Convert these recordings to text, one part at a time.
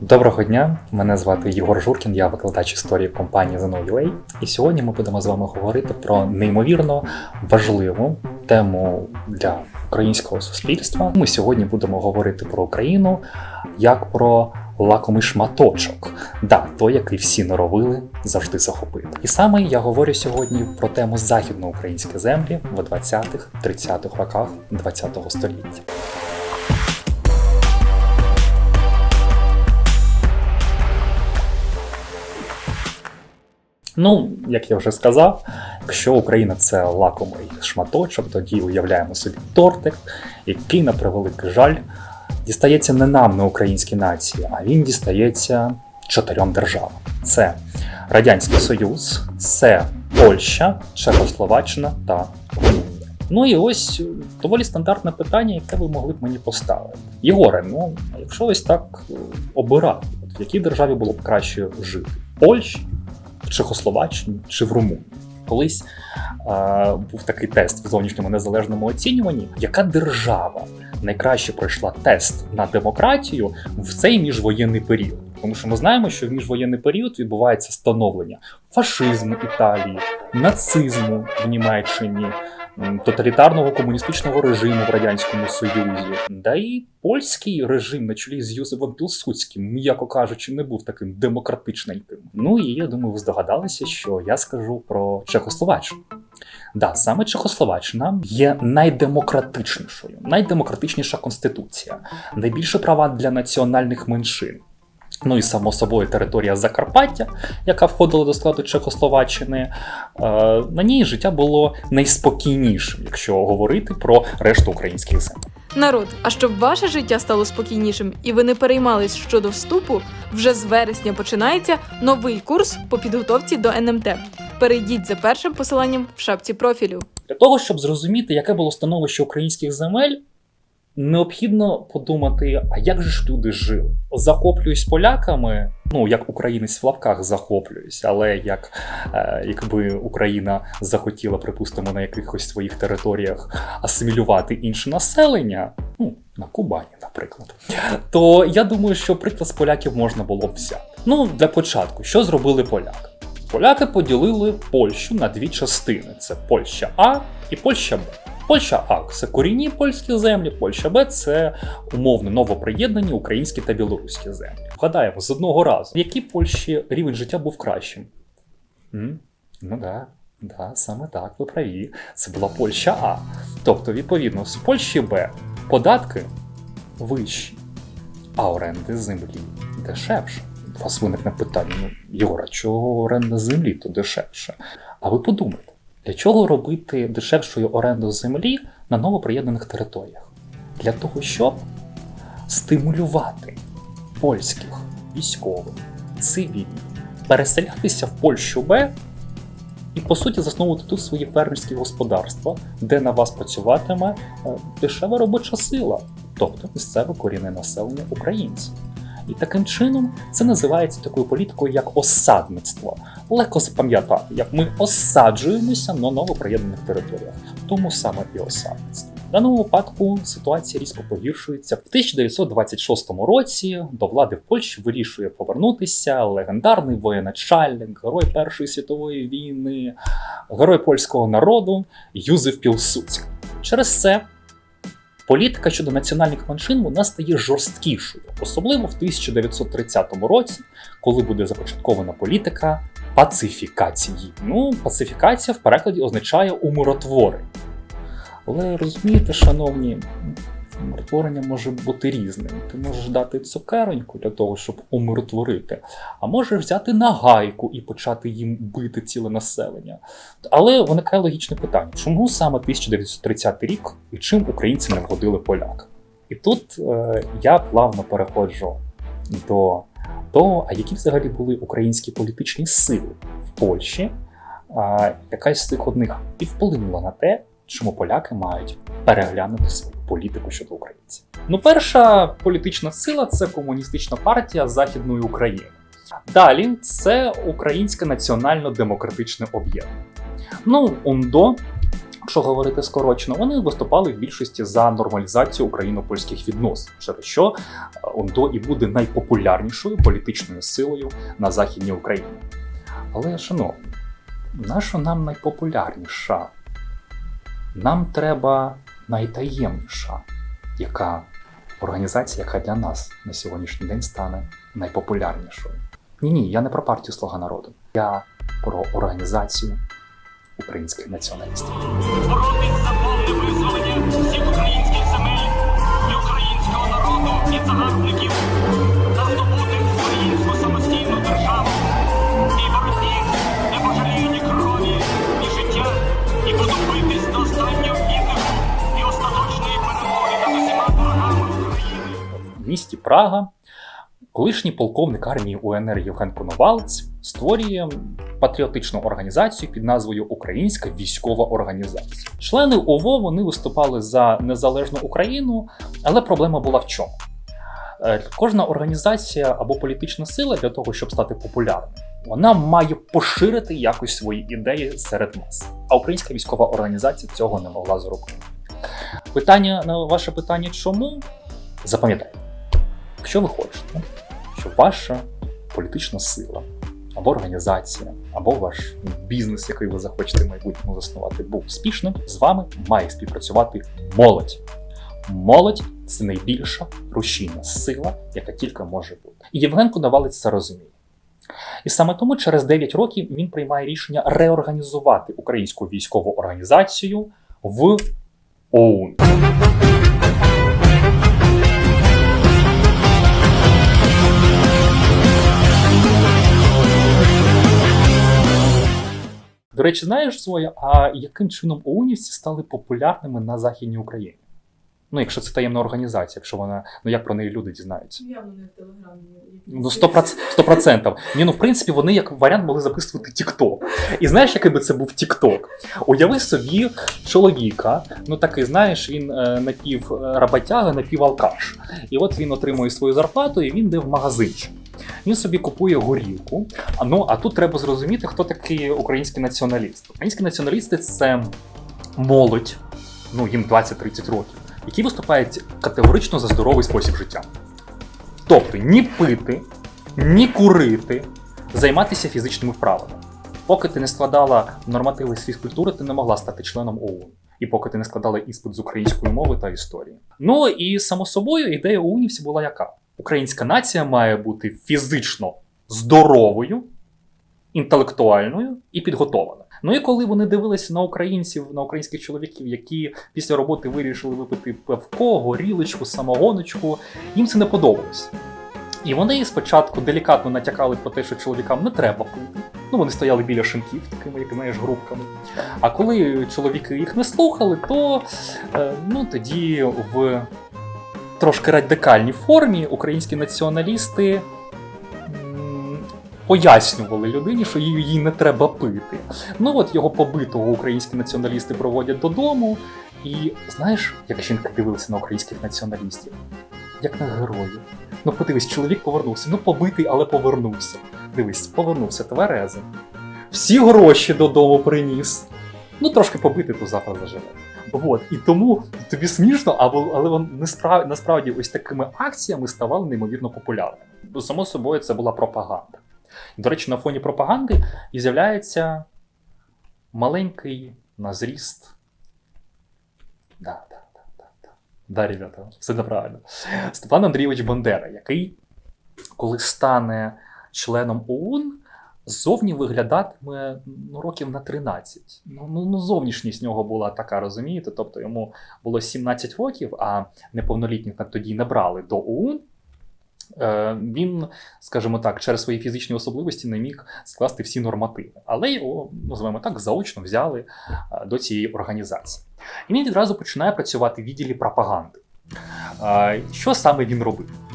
Доброго дня, мене звати Єгор Журкін, я викладач історії компанії ZenoUA. І сьогодні ми будемо з вами говорити про неймовірно важливу тему для українського суспільства. Ми сьогодні будемо говорити про Україну як про лакомий шматочок, да, той, який всі норовили завжди захопити. І саме я говорю сьогодні про тему західноукраїнські землі в 20-30-х роках ХХ століття. Ну, як я вже сказав, якщо Україна це лакомий шматочок, тоді уявляємо собі тортик, який, на превеликий жаль, дістається не нам, не українській нації, а він дістається чотирьом державам: це Радянський Союз, це Польща, Чехословаччина та Румунія. Ну і ось доволі стандартне питання, яке ви могли б мені поставити. Єгоре, ну якщо ось так обирати, в якій державі було б краще жити? Польщі, в Чехословаччині чи в Румунії? Колись е, був такий тест в зовнішньому незалежному оцінюванні, яка держава найкраще пройшла тест на демократію в цей міжвоєнний період. Тому що ми знаємо, що в міжвоєнний період відбувається становлення фашизму Італії, нацизму в Німеччині, тоталітарного комуністичного режиму в радянському союзі, да і польський режим на чолі з Юзефом Пілсудським, м'яко кажучи, не був таким демократичненьким. Ну і я думаю, ви здогадалися, що я скажу про Чехословаччину. Да, саме Чехословаччина є найдемократичнішою, найдемократичніша конституція, найбільше права для національних меншин. Ну і само собою територія Закарпаття, яка входила до складу Чехословаччини, е, на ній життя було найспокійнішим, якщо говорити про решту українських земель. Народ, а щоб ваше життя стало спокійнішим і ви не переймались щодо вступу, вже з вересня починається новий курс по підготовці до НМТ. Перейдіть за першим посиланням в шапці профілю. Для того, щоб зрозуміти, яке було становище українських земель, необхідно подумати, а як же ж люди жили? Захоплююсь поляками, ну як українець в лапках захоплююсь, але як е, якби Україна захотіла, припустимо, на якихось своїх територіях асимілювати інше населення, ну на Кубані, наприклад, то я думаю, що приклад з поляків можна було б взяти. Ну, для початку, що зробили поляки? Поляки поділили Польщу на дві частини: це Польща А і Польща Б. Польща А це корінні польські землі, Польща Б це умовно новоприєднані українські та білоруські землі. Вгадаємо з одного разу, в якій Польщі рівень життя був кращим? М? Ну да, да, саме так, ви праві. Це була Польща А. Тобто, відповідно, з Польщі Б податки вищі, а оренди землі дешевше. У вас виникне питання: ну, Єгора, чого оренда землі то дешевше? А ви подумайте, для чого робити дешевшою оренду землі на новоприєднаних територіях? Для того, щоб стимулювати польських військових, цивільних, переселятися в Польщу Б і, по суті, засновувати тут свої фермерські господарства, де на вас працюватиме е, дешева робоча сила, тобто місцеве корінне населення українців. І таким чином це називається такою політикою, як осадництво. Легко запам'ятати, як ми осаджуємося на новоприєднаних територіях, тому саме і осадництво. В даному випадку ситуація різко погіршується. В 1926 році до влади в Польщі вирішує повернутися легендарний воєначальник, герой Першої світової війни, герой польського народу Юзеф Пілсудський. Через це Політика щодо національних меншин вона стає жорсткішою, особливо в 1930 році, коли буде започаткована політика пацифікації. Ну, пацифікація в перекладі означає умиротворення. Але розумієте, шановні, умиротворення може бути різним. Ти можеш дати цукероньку для того, щоб умиротворити, а можеш взяти нагайку і почати їм бити ціле населення. Але виникає логічне питання: чому саме 1930 рік і чим українці не вгодили поляк? І тут е, я плавно переходжу до того, а які взагалі були українські політичні сили в Польщі, а якась з цих одних і вплинула на те, чому поляки мають переглянути свою політику щодо українців. Ну, перша політична сила це комуністична партія Західної України. Далі це Українське національно-демократичне об'єднання. Ну, УНДО Якщо говорити скорочено, вони виступали в більшості за нормалізацію україно-польських відносин, через що е, ОНДО і буде найпопулярнішою політичною силою на західній Україні. Але, шановні, наша нам найпопулярніша? Нам треба найтаємніша, яка організація, яка для нас на сьогоднішній день стане найпопулярнішою. Ні, ні, я не про партію Слуга народу. Я про організацію українських націоналістів. Всіх українських земель і українського народу і загарбників місті Прага колишній полковник армії УНР Євген Коновалець створює патріотичну організацію під назвою Українська військова організація. Члени ОВО вони виступали за незалежну Україну, але проблема була в чому? Е, Кожна організація або політична сила для того, щоб стати популярною, вона має поширити якось свої ідеї серед мас. А українська військова організація цього не могла зробити. Питання на ваше питання, чому? Запам'ятайте, якщо ви хочете, щоб ваша політична сила або організація, або ваш бізнес, який ви захочете в майбутньому заснувати, був успішним, з вами має співпрацювати молодь. Молодь це найбільша рушійна сила, яка тільки може бути. І Євген Коновалець це розуміє. І саме тому через 9 років він приймає рішення реорганізувати українську військову організацію в ОУН. До речі, знаєш Зоя, а яким чином ОУНівці стали популярними на Західній Україні? Ну, якщо це таємна організація, якщо вона, ну як про неї люди дізнаються? Явно не в телеграмі. Ну, 100%. 100%. Ні, ну в принципі, вони як варіант могли записувати TikTok. І знаєш, який би це був TikTok? Уяви собі чоловіка, ну такий, знаєш, він е, напів е, роботяга, напів алкаш. І от він отримує свою зарплату, і він йде в магазинчик. Він собі купує горілку. А, ну, а тут треба зрозуміти, хто такий український націоналіст. Українські націоналісти це молодь, ну їм 20-30 років, які виступають категорично за здоровий спосіб життя. Тобто ні пити, ні курити, займатися фізичними вправами. Поки ти не складала нормативи з фізкультури, ти не могла стати членом ОУН. І поки ти не складала іспит з української мови та історії. Ну і само собою ідея ОУНівців була яка? Українська нація має бути фізично здоровою, інтелектуальною і підготована. Ну і коли вони дивилися на українців, на українських чоловіків, які після роботи вирішили випити пивко, горілочку, самогоночку, їм це не подобалось. І вони спочатку делікатно натякали про те, що чоловікам не треба пити. Ну, вони стояли біля шинків, такими, як знаєш, групками. А коли чоловіки їх не слухали, то е, ну, тоді в трошки радикальній формі українські націоналісти пояснювали людині, що їй не треба пити. Ну от його побитого українські націоналісти проводять додому. І знаєш, як жінки дивилися на українських націоналістів? Як на героїв. Ну подивись, чоловік повернувся. Ну побитий, але повернувся. Дивись, повернувся тверезим. Всі гроші додому приніс. Ну, трошки побити, то завтра заживе. От. І тому тобі смішно, але вон несправ- насправді ось такими акціями ставали неймовірно популярними. Само собою, це була пропаганда. До речі, на фоні пропаганди і з'являється маленький на зріст. Да, да, да, да, да. Да, ребята, все неправильно. Степан Андрійович Бандера, який, коли стане членом ОУН, зовні виглядатиме ну, років на 13. Ну, ну, ну, зовнішність нього була така, розумієте? Тобто йому було 17 років, а неповнолітніх тоді не брали до ОУН. Е, Він, скажімо так, через свої фізичні особливості не міг скласти всі нормативи, але його, називаємо так, заочно взяли е, до цієї організації. І він відразу починає працювати в відділі пропаганди. Е, Що саме він робив?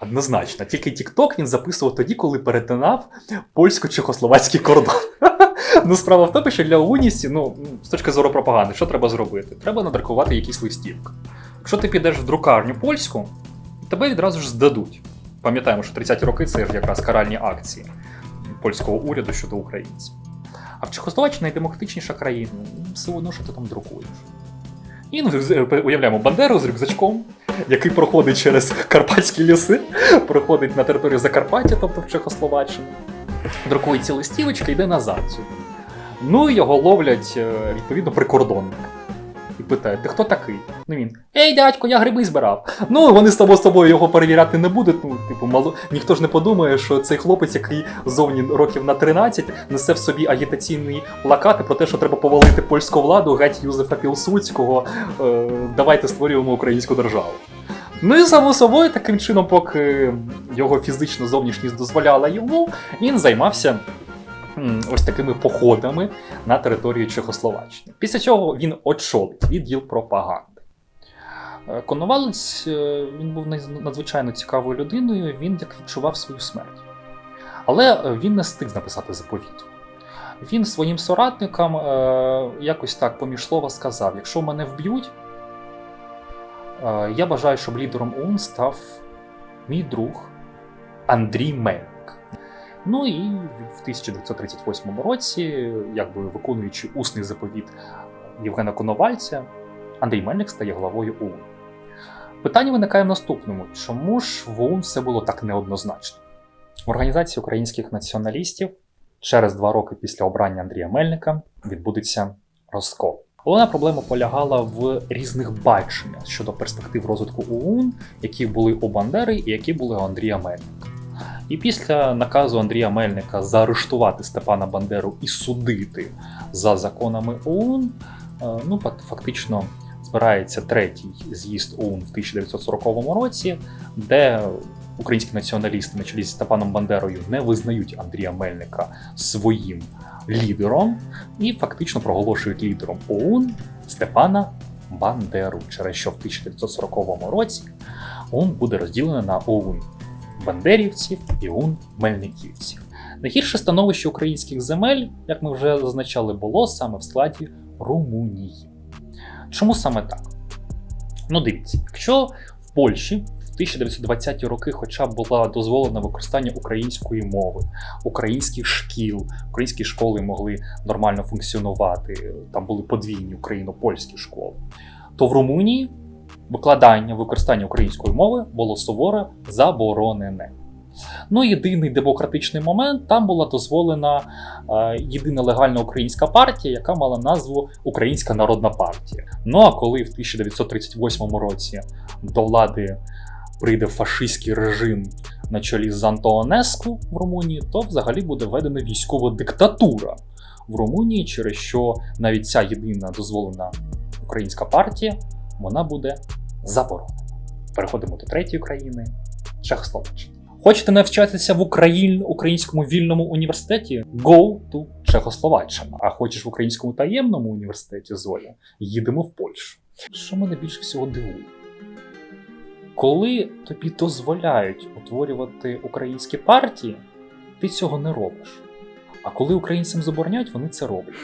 Однозначно, тільки TikTok він записував тоді, коли перетинав польсько-чехословацький кордон. Ну, справа в тому, що для Унісі, ну, з точки зору пропаганди, що треба зробити? Треба надрукувати якісь листівки. Якщо ти підеш в друкарню польську, тебе відразу ж здадуть. Пам'ятаємо, що 30-ті роки це якраз каральні акції польського уряду щодо українців. А в Чехословаччина найдемократичніша країна. Ну, Все одно, що ти там друкуєш. І ну, уявляємо Бандеру з рюкзачком, який проходить через Карпатські ліси, проходить на територію Закарпаття, тобто в Чехословаччину, друкує ці листівочки, йде назад. Ну і його ловлять, е, відповідно, прикордонник. І питають, ти хто такий? Ну він. Ей, дядько, я гриби збирав. Ну, вони само собою його перевіряти не будуть. Ну, типу, мало... ніхто ж не подумає, що цей хлопець, який зовні років на 13, несе в собі агітаційні плакати про те, що треба повалити польську владу, геть Юзефа Пілсудського, е, давайте створюємо українську державу. Ну і само собою, таким чином, поки його фізична зовнішність дозволяла йому, він займався ось такими походами на територію Чехословаччини. Після чого він очолить відділ пропаганди. Е, Коновалець е, він був надзвичайно цікавою людиною, він як відчував свою смерть. Але е, він не встиг написати заповіт. Він своїм соратникам якось так поміж слова сказав: якщо мене вб'ють, я бажаю, щоб лідером ОУН став мій друг Андрій Мельник. Ну і в 1938 році, якби виконуючи усний заповіт Євгена Коновальця, Андрій Мельник стає главою ОУН. Питання виникає в наступному: чому ж в ОУН все було так неоднозначно? В організації українських націоналістів через два роки після обрання Андрія Мельника відбудеться розкол. Головна проблема полягала в різних баченнях щодо перспектив розвитку ОУН, які були у Бандери і які були у Андрія Мельника. І після наказу Андрія Мельника заарештувати Степана Бандеру і судити за законами ОУН, е, ну фак- фактично збирається третій з'їзд ОУН в 1940 році, де українські націоналісти на чолі зі Степаном Бандерою не визнають Андрія Мельника своїм лідером і фактично проголошують лідером ОУН Степана Бандеру, через що в 1940 році ОУН буде розділено на ОУН бандерівців і ОУН мельниківців. Найгірше становище українських земель, як ми вже зазначали, було саме в складі Румунії. Чому саме так? Ну, дивіться, якщо в Польщі в 1920-ті роки хоча б була дозволена використання української мови, українських шкіл, українські школи могли нормально функціонувати, там були подвійні україно-польські школи, то в Румунії викладання, використання української мови було суворо заборонене. Ну, єдиний демократичний момент там була дозволена е, єдина легальна українська партія, яка мала назву Українська Народна партія. Ну а коли в 1938 році до влади прийде фашистський режим на чолі з Антоанеску в Румунії, то взагалі буде введена військова диктатура в Румунії, через що навіть ця єдина дозволена українська партія вона буде заборонена. Переходимо до третьої країни Чехословаччини. Хочете навчатися в Україн... українському вільному університеті? Go to Чехословаччина. А хочеш в українському таємному університеті Зоя? Їдемо в Польщу. Що мене більше всього дивує? Коли тобі дозволяють утворювати українські партії, ти цього не робиш. А коли українцям забороняють, вони це роблять.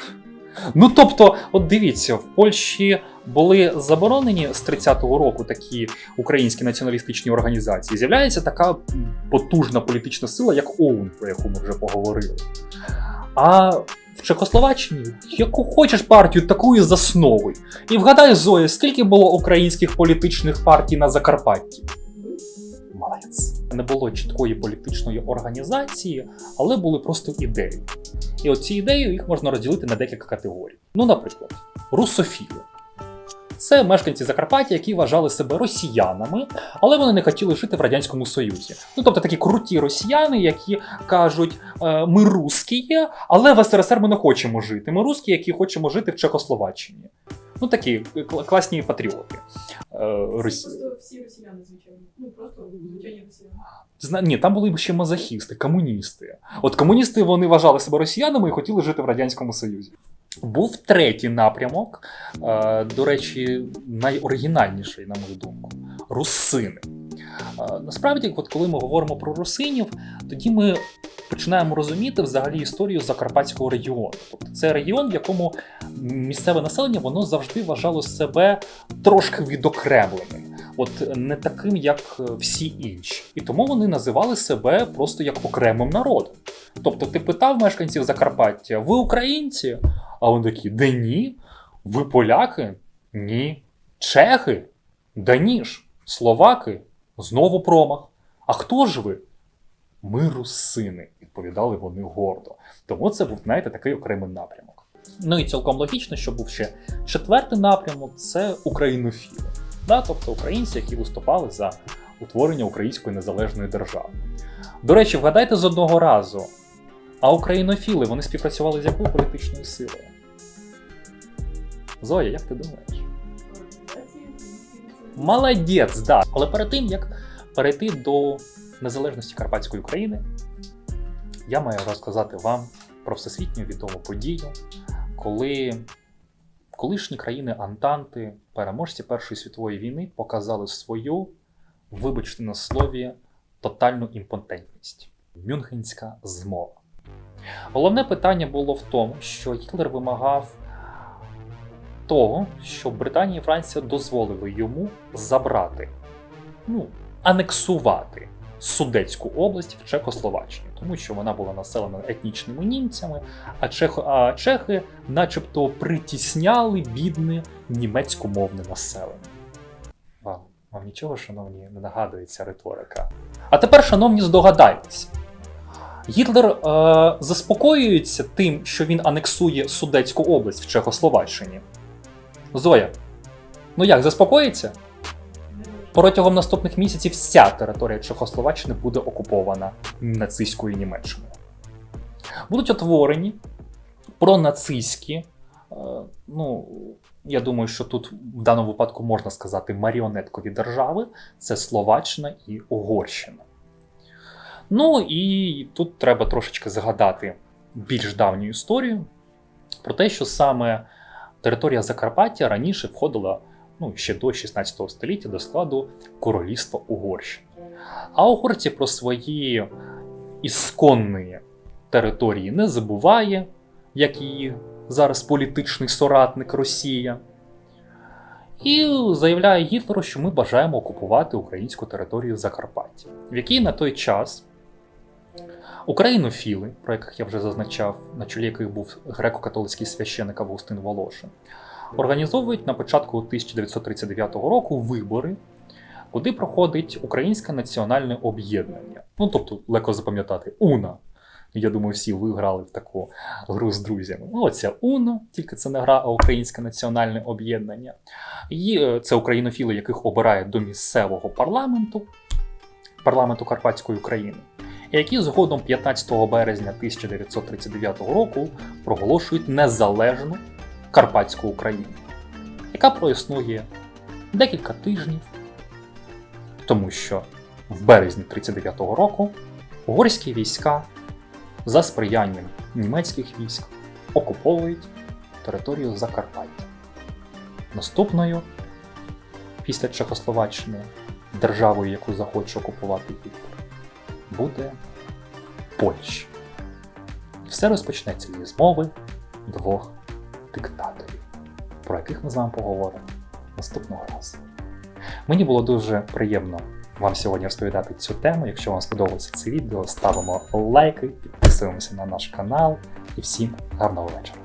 Ну тобто, от дивіться, в Польщі були заборонені з 30-го року такі українські націоналістичні організації. З'являється така потужна політична сила, як ОУН, про яку ми вже поговорили. А в Чехословаччині яку хочеш партію, таку і засновуй. І вгадай, Зоя, скільки було українських політичних партій на Закарпатті? Молодець. Не було чіткої політичної організації, але були просто ідеї. І от ці ідеї їх можна розділити на декілька категорій. Ну, наприклад, русофіли. Це мешканці Закарпаття, які вважали себе росіянами, але вони не хотіли жити в Радянському Союзі. Ну тобто такі круті росіяни, які кажуть: е, ми русські, але в СРСР ми не хочемо жити. Ми русські, які хочемо жити в Чехословаччині. Ну такі класні патріоти. Е, Росі... Всі росіяни, звичайно. Ну, просто звичайні росіяни. Зна... Ні, там були ще мазохісти, комуністи. От комуністи вони вважали себе росіянами і хотіли жити в Радянському Союзі. Був третій напрямок, е, до речі, найоригінальніший, на мою думку русини. Е, Насправді, от коли ми говоримо про русинів, тоді ми починаємо розуміти взагалі історію Закарпатського регіону. Тобто це регіон, в якому місцеве населення воно завжди вважало себе трошки відокремленим от не таким, як е, всі інші. І тому вони називали себе просто як окремим народом. Тобто ти питав мешканців Закарпаття, ви українці? А вони такі, де ні? Ви поляки? Ні. Чехи? Да ні ж. Словаки? Знову промах. А хто ж ви? Ми русини, відповідали вони гордо. Тому це був, знаєте, такий окремий напрямок. Ну і цілком логічно, що був ще четвертий напрямок це українофіли. Да? Тобто українці, які виступали за утворення української незалежної держави. До речі, вгадайте з одного разу, а українофіли вони співпрацювали з якою політичною силою? Зоя, як ти думаєш? Молодець, да. Але перед тим як перейти до незалежності Карпатської України, я маю розказати вам про всесвітньо відому подію, коли колишні країни Антанти, переможці Першої світової війни, показали свою, вибачте на слові, тотальну імпотентність. Мюнхенська змова. Головне питання було в тому, що Гітлер вимагав того, що Британія і Франція дозволили йому забрати, ну, анексувати Судецьку область в Чехословаччині, тому що вона була населена етнічними німцями, а, чех, а чехи, начебто, притісняли бідне німецькомовне населення. Вам, вам нічого, шановні, не нагадує ця риторика. А тепер, шановні, здогадайтеся. Гітлер е, заспокоюється тим, що він анексує Судецьку область в Чехословаччині. Зоя, ну як, заспокоїться? Протягом наступних місяців вся територія Чехословаччини буде окупована нацистською Німеччиною. Будуть утворені пронацистські, е, ну, я думаю, що тут в даному випадку можна сказати маріонеткові держави це Словаччина і Угорщина. Ну і тут треба трошечки згадати більш давню історію про те, що саме територія Закарпаття раніше входила ну, ще до 16 століття до складу королівства Угорщини. А угорці про свої ісконні території не забуває, як її зараз політичний соратник Росія. І заявляє Гітлеру, що ми бажаємо окупувати українську територію Закарпаття, в якій на той час українофіли, про яких я вже зазначав, на чолі яких був греко-католицький священик Августин Волошин, організовують на початку 1939 року вибори, куди проходить Українське національне об'єднання. Ну тобто, легко запам'ятати УНА. Я думаю, всі ви грали в таку гру з друзями. Ну, оця УНА, тільки це не гра, а Українське національне об'єднання. І е, це українофіли, яких обирає до місцевого парламенту, парламенту Карпатської України, які згодом 15 березня 1939 року проголошують незалежну Карпатську Україну, яка проіснує декілька тижнів, тому що в березні 39-го року угорські війська за сприянням німецьких військ окуповують територію Закарпаття. Наступною, після Чехословаччини, державою, яку захоче окупувати Гітлер, буде Польща. Все розпочнеться із мови двох диктаторів, про яких ми з вами поговоримо наступного разу. Мені було дуже приємно вам сьогодні розповідати цю тему. Якщо вам сподобалося це відео, ставимо лайки, підписуємося на наш канал і всім гарного вечора.